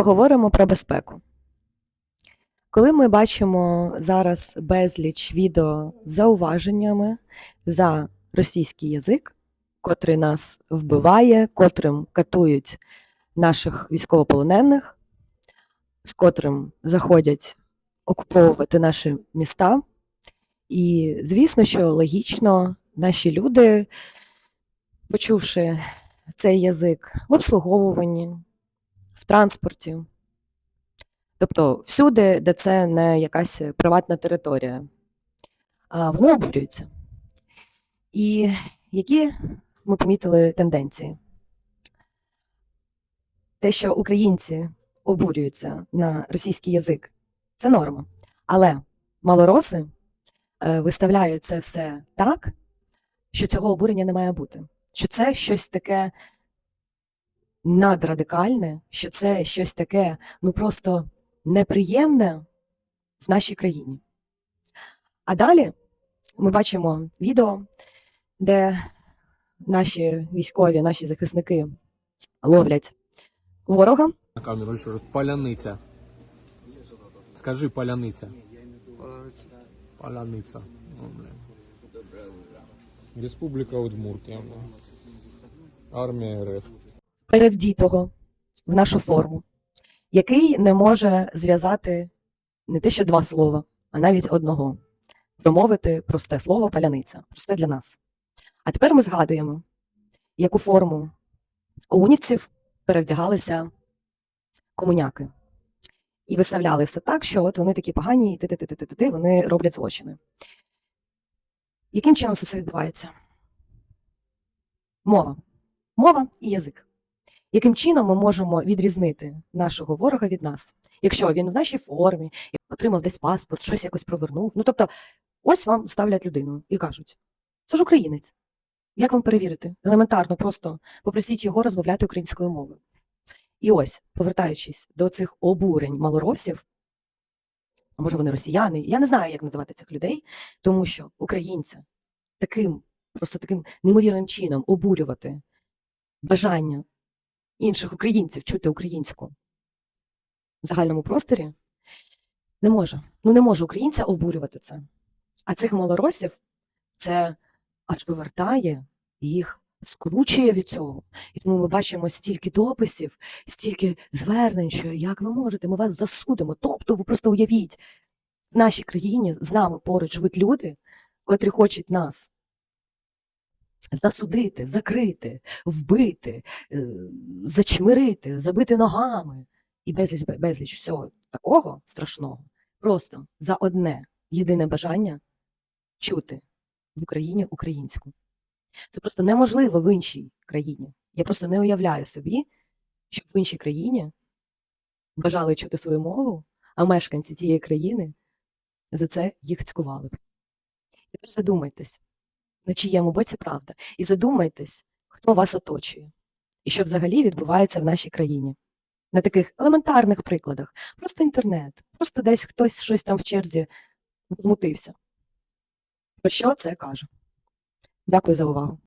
Поговоримо про безпеку. Коли ми бачимо зараз безліч відео з зауваженнями за російський язик, котрий нас вбиває, котрим катують наших військовополонених, з котрим заходять окуповувати наші міста. І звісно, що логічно наші люди, почувши цей язик в обслуговуванні, в транспорті, тобто всюди, де це не якась приватна територія, вони обурюються. І які ми помітили тенденції? Те, що українці обурюються на російський язик, це норма. Але малороси е, виставляють це все так, що цього обурення не має бути. Що це щось таке надрадикальне, що це щось таке, ну просто неприємне в нашій країні. А далі ми бачимо відео, де наші військові, наші захисники ловлять ворога, На камеру еще раз. Поляныця. Скажи поляныця. Поляныця. О, блин. Республика Удмуртия. бля. Армія РФ. перевдітого в нашу форму, який не може зв'язати не те, що два слова, а навіть одного. Промовити просте слово паляниця, просте для нас. А тепер ми згадуємо, яку форму унівців перевдягалися комуняки. І виставляли все так, що от вони такі погані, і ти-ти-ти-ти-ти, вони роблять злочини. Яким чином все це відбувається? Мова. Мова і язик. Яким чином ми можемо відрізнити нашого ворога від нас, якщо він в нашій формі, отримав десь паспорт, щось якось провернув. Ну тобто, ось вам ставлять людину і кажуть: це ж українець. Як вам перевірити? Елементарно, просто попросіть його розмовляти українською мовою. І ось, повертаючись до цих обурень малоросів, а може вони росіяни, я не знаю, як називати цих людей, тому що українця таким, просто таким неймовірним чином обурювати бажання інших українців чути українську в загальному просторі не може. Ну не може українця обурювати це. А цих малоросів це аж вивертає їх скручує від цього. І тому ми бачимо стільки дописів, стільки звернень, що як ви можете, ми вас засудимо. Тобто, ви просто уявіть, в нашій країні з нами поруч живуть люди, котрі хочуть нас засудити, закрити, вбити, е, зачмирити, забити ногами і безліч, безліч всього такого страшного. Просто за одне єдине бажання чути в Україні українську. Це просто неможливо в іншій країні. Я просто не уявляю собі, щоб в іншій країні бажали чути свою мову, а мешканці тієї країни за це їх цькували. Тепер задумайтесь, на чиєму боці правда, і задумайтесь, хто вас оточує, і що взагалі відбувається в нашій країні. На таких елементарних прикладах. Просто інтернет, просто десь хтось щось там в черзі змутився. Про що це каже? Дякую за увагу.